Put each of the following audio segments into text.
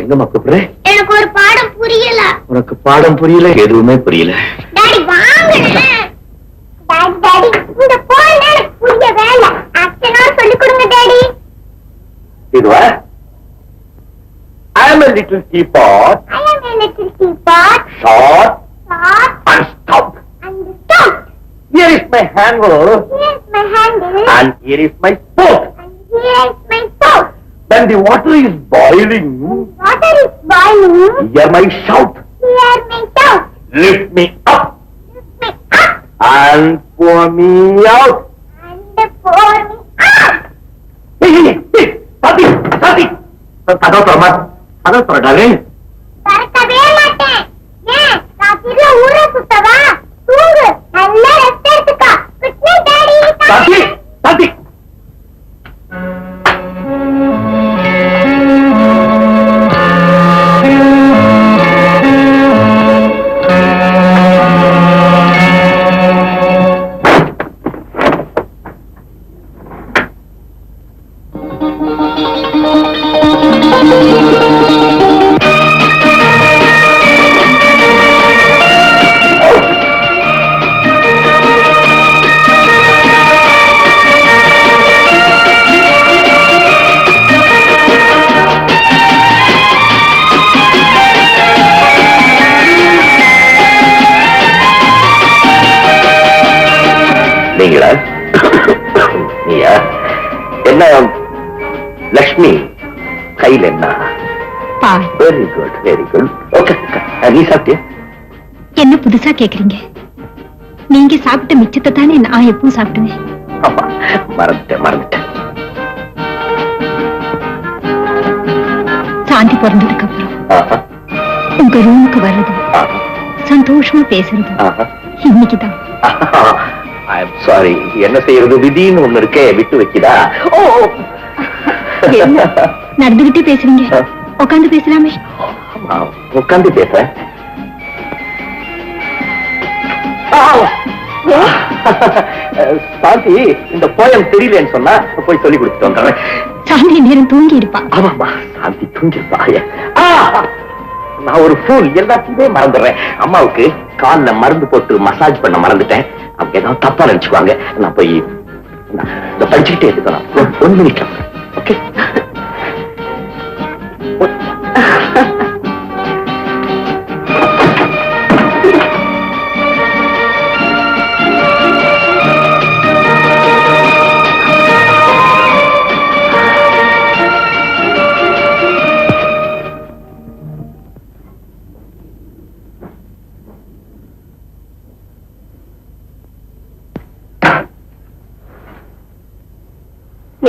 எங்கம்மா கூப்பிடுற எனக்கு ஒரு பாடம் புரியல உனக்கு பாடம் புரியல எதுவுமே புரியல டாடி வாங்களேன் டாடி டாடி இந்த எனக்கு புரியவே இல்ல அச்சனா சொல்லி கொடுங்க டாடி இதுவா I am a little teapot, I am a little teapot, short soft and stout. and stout. Here is my handle Here is my handle and here is my spoke. and here is When the water is boiling, Water is boiling. hear my shout. Here my shout. Lift me up Lift me up and pour me out. and pour me out. Hey, hey, hey, Sati, Sati. அதான் சொல்றமா அதான் சொல்றாரு பறக்கவே மாட்டேன் ஏன் ராத்திரில ஊரை சுத்தவா தூங்கு நல்ல rest எடுத்துக்கோ குட் நைட் டாடி நீங்களா நீயா என்ன லக்ஷ்மி கையில் என்ன? Very good very good okay நீ சாப்பிட்டியா? என்ன புதுசா கேக்குறீங்க? நீங்க சாப்பிட்ட மிச்சத்தை தானே நான் எப்பவும் சாப்பிடுவேன். மறந்துட்டேன் மறந்துட்டேன். சாந்தி பிறந்ததுக்கு அப்புறம் உங்க ரூமுக்கு வர்றது சந்தோஷமா பேசுறது. இன்னைக்குதான். சாரி என்ன செய்யறது? விதின்னு ஒண்ணு இருக்கே விட்டு வைக்குதா? ஓ? நடந்துகிட்டே பேசுறீங்க. உட்காந்து பேசலாமே. உட்காந்து பேசுறேன் சாந்தி இந்த போயம் தெரியலன்னு சொன்னா போய் சொல்லி கொடுத்துட்டு வந்துடுறேன். சாந்தி நேரம் தூங்கி இருப்பா ஆமாமா சாந்தி தூங்கிருப்பாங்க நான் ஒரு ஃபூல் எல்லாத்தையுமே மறந்துடுறேன். அம்மாவுக்கு காலில் மருந்து போட்டு மசாஜ் பண்ண மறந்துட்டேன். அவங்க ஏதாவது தப்பா நினைச்சுக்குவாங்க. நான் போய் படிச்சுக்கிட்டே இருக்கணும். ஒன் மினிட் ஓகே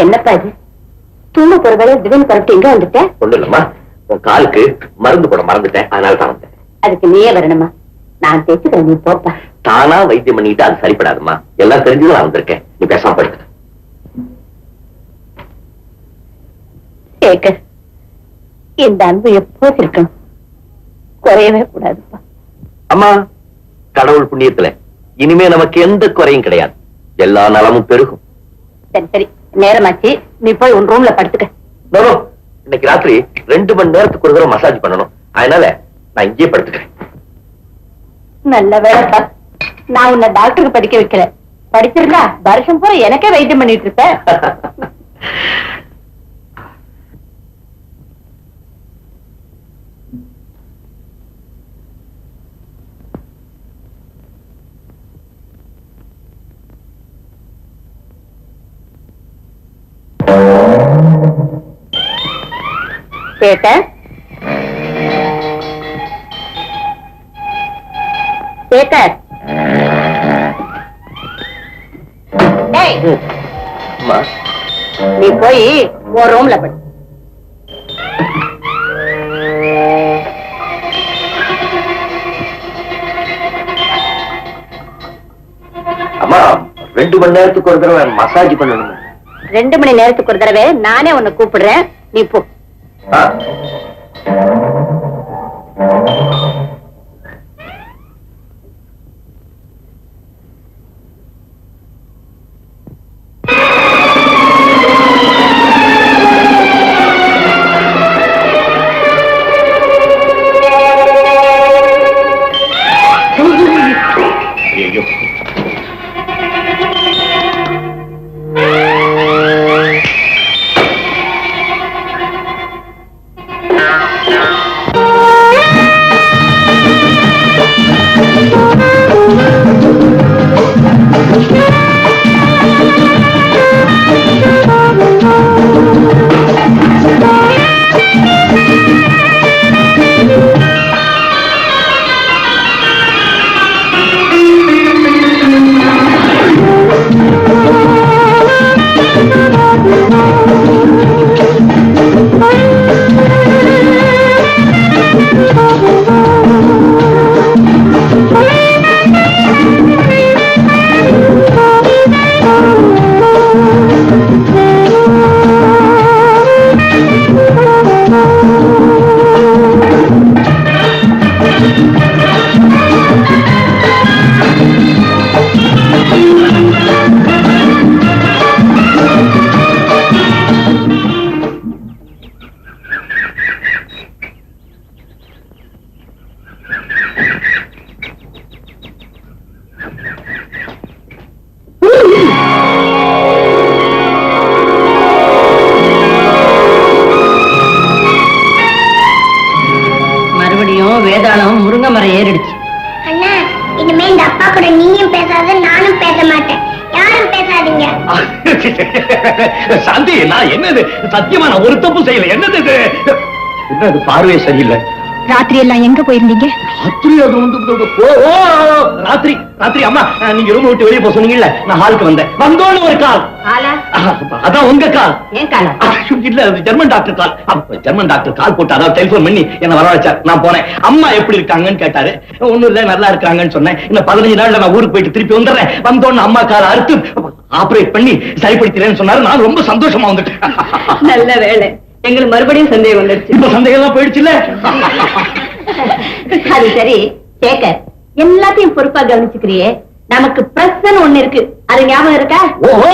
என்னப்பா இது? தூங்க போற வேலை திடீர்னு பரப்பிட்டு எங்க வந்துட்ட? ஒண்ணு இல்லம்மா. உன் காலுக்கு மருந்து போட மறந்துட்டேன். அதனால தான் வந்தேன். அதுக்கு நீயே வரணுமா? நான் தேச்சுக்கிறேன் நீ போப்பா. தானா வைத்தியம் பண்ணிட்டு அது சரிப்படாதும்மா. எல்லாம் தெரிஞ்சுதான் நான் வந்திருக்கேன். நீ பேசாம படுத்து சேகர் இந்த அன்பு எப்போது இருக்கணும்? குறையவே கூடாதுப்பா. அம்மா கடவுள் புண்ணியத்துல இனிமே நமக்கு எந்த குறையும் கிடையாது. எல்லா நலமும் பெருகும். சரி சரி. நேரமாச்சு. நீ போய் உன் ரூம்ல படுத்துக்க. இன்னைக்கு ராத்திரி ரெண்டு மணி நேரத்துக்கு ஒரு தடவை மசாஜ் பண்ணணும். அதனால நான் இங்கேயே படுத்துக்கிறேன். நல்ல வேலைப்பா. நான் உன்னை டாக்டருக்கு படிக்க வைக்கல. படிச்சிருந்தா வருஷம் பூரா எனக்கே வைத்தியம் பண்ணிட்டு இருப்ப. சேகர் சேகர் டேய். அம்மா நீ போய் உன் ரூம்ல படு. அம்மா ரெண்டு மணி நேரத்துக்கு ஒரு தடவை மசாஜ் பண்ணணும் ரெண்டு மணி நேரத்துக்கு ஒரு தடவை நானே உன்னை கூப்பிடுறேன். நீ போ. ஆ? சாந்தி நான் என்னது? சத்தியமா நான் ஒரு தப்பு செய்யல. என்னது இது? என்னது பார்வையே சரியில்லை. ராத்திரி எல்லாம் எங்க போயிருந்தீங்க? ராத்திரி அது வந்து ஓ ஓ, ஓ, ராத்திரி ராத்திரி. அம்மா நீங்க ரூம் விட்டு வெளியே போக சொன்னீங்கல்ல நான் ஹாலுக்கு வந்தேன். வந்தோன்னு ஒரு கால். அதான் உங்க கால். ஏன் காலா? இல்ல ஜெர்மன் டாக்டர் கால். அப்ப ஜெர்மன் டாக்டர் கால் போட்டு அதாவது டெலிபோன் பண்ணி என்ன வர வச்சார். நான் போனேன். அம்மா எப்படி இருக்காங்கன்னு கேட்டாரு. ஒண்ணும் இல்ல நல்லா இருக்காங்கன்னு சொன்னேன். இன்னும் பதினஞ்சு நாள்ல நான் ஊருக்கு போயிட்டு திருப்பி வந்துடுறேன். வந்தோன்னு அம்மா கால அறுத்து ஆபரேட் பண்ணி சரிப்படுத்தினேன்னு சொன்னாரு. நான் ரொம்ப சந்தோஷமா வந்துட்டேன். நல்ல வேலை எங்களுக்கு மறுபடியும் சந்தேகம் வந்துருச்சு. இப்ப சந்தேகம் எல்லாம் போயிடுச்சுல்ல? அது சரி சேகர் எல்லாத்தையும் பொறுப்பா கவனிச்சுக்கிறியே. நமக்கு பிரச்சனை ஒண்ணு இருக்கு. அது ஞாபகம் இருக்கா? ஓஹோ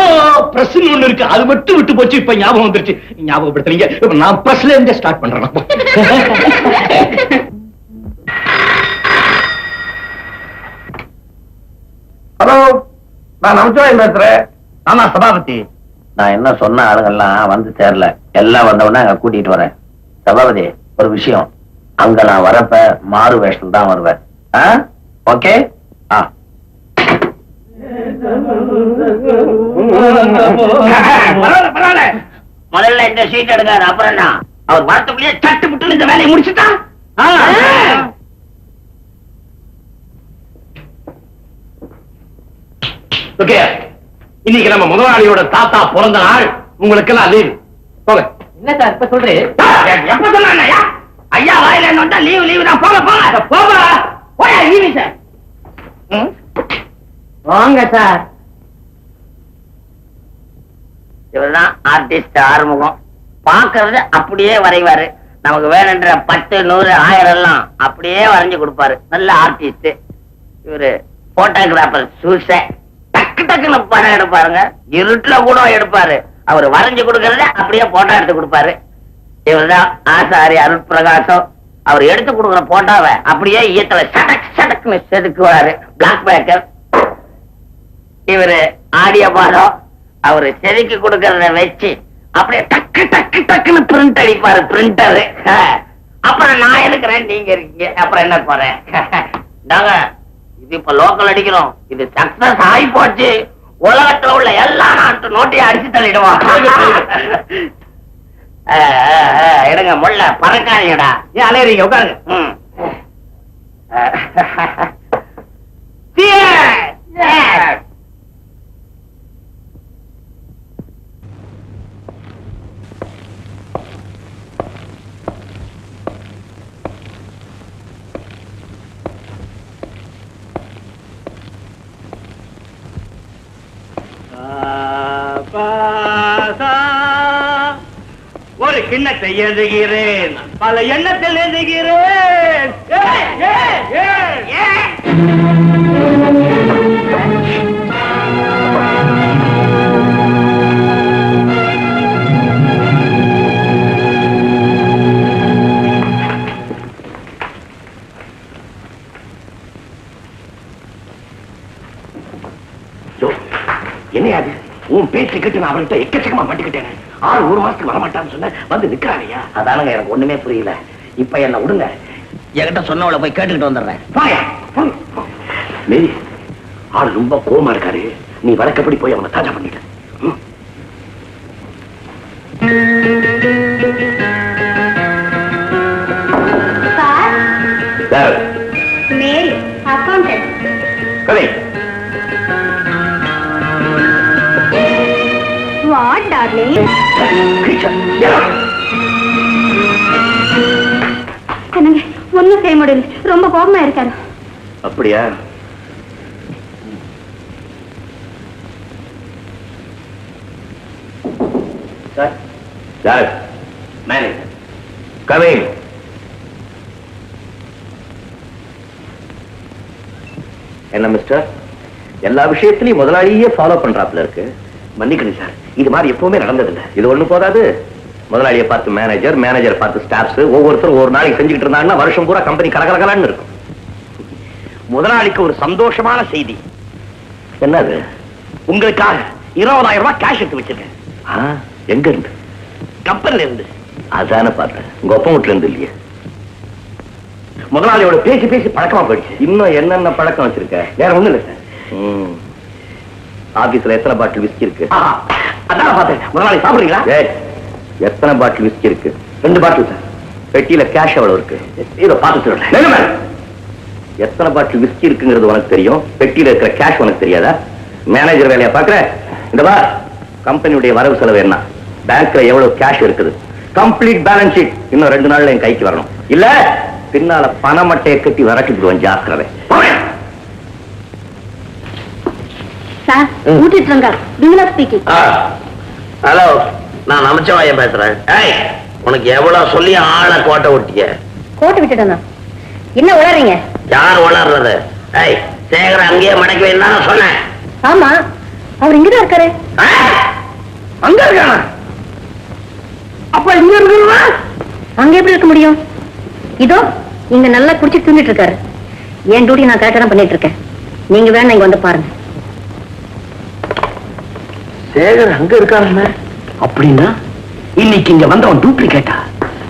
பிரஸ்ன்னு ஒண்ணு இருக்கு. அது மட்டும் விட்டு போச்சு இப்ப ஞாபகம் வந்துருச்சு. ஞாபகப்படுத்துறீங்க. இப்ப நான் பிரஸ்ல இருந்தே ஸ்டார்ட் பண்றேன். ஹலோ நான் நமச்சிவாயம் பேசுறேன். ஆமா சபாபதி. நான் என்ன சொன்ன ஆளுங்கெல்லாம் வந்து சேரல. எல்லாம் வந்த உடனே அங்க கூட்டிட்டு வரேன். சபாபதி ஒரு விஷயம். அங்க நான் வரப்ப மாறு வேஷத்துல தான் வருவேன். ஓகே? ஆ. பரவாயில்ல பரவாயில்ல. முதல்ல இந்த சீட் எடுக்காரு அப்புறம் என்ன? அவர் வரத்துக்குள்ளேயே சட்டு முட்டு இந்த வேலையை முடிச்சுட்டா? ஓகே இன்னைக்கு நம்ம முதலாளியோட தாத்தா பிறந்த நாள். உங்களுக்கு எல்லாம் லீவ் போங்க. என்ன சார் இப்ப சொல்றேன் எப்ப சொன்னா ஐயா வாயில என்ன லீவ் லீவ் தான். போக போக போக போயா லீவ் சார் வாங்க சார். இவர்தான் ஆர்டிஸ்ட் ஆறுமுகம். பாக்குறது அப்படியே வரைவாரு. நமக்கு வேணுன்ற பத்து நூறு ஆயிரம் எல்லாம் அப்படியே வரைஞ்சு கொடுப்பாரு. நல்ல ஆர்டிஸ்ட் இவரு போட்டோகிராஃபர் சூச. டக்கு டக்குன்னு படம் எடுப்பாருங்க. இருட்டுல கூட எடுப்பாரு. அவர் வரைஞ்சு கொடுக்கறத அப்படியே போட்டோ எடுத்து கொடுப்பாரு. இவர்தான் ஆசாரி அருள் பிரகாசம். அவர் எடுத்து கொடுக்குற போட்டோவை அப்படியே ஈயத்துல சடக் சடக்குன்னு செதுக்குவாரு. பிளாக் பேக்கர் இவரு ஆடிய பாடம் அவரு செதுக்கி கொடுக்கறத வச்சு அப்படியே டக்கு டக்கு டக்குன்னு பிரிண்ட் அடிப்பாரு பிரிண்டரு அப்புறம் நான் இருக்கிறேன் நீங்க இருக்கீங்க. அப்புறம் என்ன போறேன்? நாங்க இது இப்ப லோக்கல் அடிக்கிறோம். இது சக்சஸ் ஆகி போச்சு உலகத்துல உள்ள எல்லா நாட்டு நோட்டையும் அடிச்சு அஹ், எடுங்க முள்ள பறக்காதீங்கடா. ஏன் அலையறீங்க உட்காருங்க. Cheers! பாசா. ஒரு கிண்ணத்தை எழுதுகிறேன். பல எண்ணத்தில் எழுதுகிறேன். நான் அவர்கிட்ட எக்கச்சக்கமா மாட்டிக்கிட்டேன் ஆள் ஒரு மாசத்துக்கு வரமாட்டான்னு சொன்ன வந்து நிக்கிறாரையா அதானுங்க எனக்கு ஒண்ணுமே புரியல. இப்ப என்ன விடுங்க என்கிட்ட சொன்னவளை போய் கேட்டுக்கிட்டு வந்துடுறேன். மேரி ஆள் ரொம்ப கோமா இருக்காரு. நீ வழக்கப்படி போய் அவனை தாஜா பண்ணிட்ட செய்ய முடியல. ரொம்ப கோபமா இருக்காரு. அப்படியா? Sir manager. கவிங் என்ன மிஸ்டர்? எல்லா விஷயத்திலையும் முதலாளியே ஃபாலோ பண்றாப்ல இருக்கு. மன்னிக்கணும் சார். இது மாதிரி எப்பவுமே நடந்ததில்லை. இது ஒண்ணு போதாது. முதலாளியை பார்த்து மேனேஜர் மேனேஜர் பார்த்து ஸ்டாஃப்ஸ் ஒவ்வொருத்தரும் ஒரு நாளைக்கு செஞ்சுக்கிட்டு இருந்தாங்கன்னா வருஷம் பூரா கம்பெனி கலகலகலன்னு இருக்கும். முதலாளிக்கு ஒரு சந்தோஷமான செய்தி. என்னது? உங்களுக்காக இருபதாயிரம் ரூபாய் கேஷ் எடுத்து வச்சிருக்கேன். எங்க இருந்து கப்பல்ல இருந்து. அதான பார்த்தேன். உங்க ஒப்பம் வீட்டுல இருந்து இல்லையே. முதலாளியோட பேசி பேசி பழக்கமா போயிடுச்சு. இன்னும் என்னென்ன பழக்கம் வச்சிருக்க? வேற ஒண்ணும் இல்ல சார். ஆபீஸ்ல எத்தனை பாட்டில் விஸ்கி இருக்கு? அதான் பார்த்தேன். முதலாளி சாப்பிடுறீங்களா? எத்தனை பாட்டில் விஸ்கி இருக்கு? ரெண்டு பாட்டில் சார். பெட்டியில கேஷ் எவ்வளவு இருக்கு? இதை பார்த்து சொல்றேன். எத்தனை பாட்டில் விஸ்கி இருக்குங்கிறது உனக்கு தெரியும்? பெட்டியில இருக்கிற கேஷ் உனக்கு தெரியாதா? மேனேஜர் வேலையை பாக்குற இந்த பா கம்பெனியுடைய வரவு செலவு என்ன? பேங்க்ல எவ்வளவு கேஷ் இருக்குது? கம்ப்ளீட் பேலன்ஸ் ஷீட் இன்னும் ரெண்டு நாள்ல என் கைக்கு வரணும். இல்ல பின்னால பண மட்டையை கட்டி வரட்டிடுவேன் ஜாக்கிரதை போறேன். சார். ஊட்டிட்டு இருங்க பிங்களா ஸ்பீக்கிங் ஹலோ நான் நமச்சிவாயம் பேசுறேன். ஏய் உனக்கு எவ்வளவு சொல்லி ஆளை கோட்டை விட்டிய? கோட்டை விட்டுட்டேனா என்ன உளறீங்க? யார் வளர்றது ஏய் சேகர அங்கேயே மடக்கி நான் சொன்னேன். ஆமா அவர் இங்கதான் இருக்காரு. அங்க இருக்கானா? அப்ப இங்க இருக்குறா அங்க எப்படி இருக்க முடியும்? இதோ இங்க நல்லா குடிச்சு தூங்கிட்டு இருக்காரு என் டியூட்டி நான் கரெக்டா பண்ணிட்டு இருக்கேன் நீங்க வேணா இங்க வந்து பாருங்க. சேகர் அங்க இருக்காருன்னு அப்படின்னா இன்னைக்கு இங்க வந்தவன் டூப்ளிகேட்டா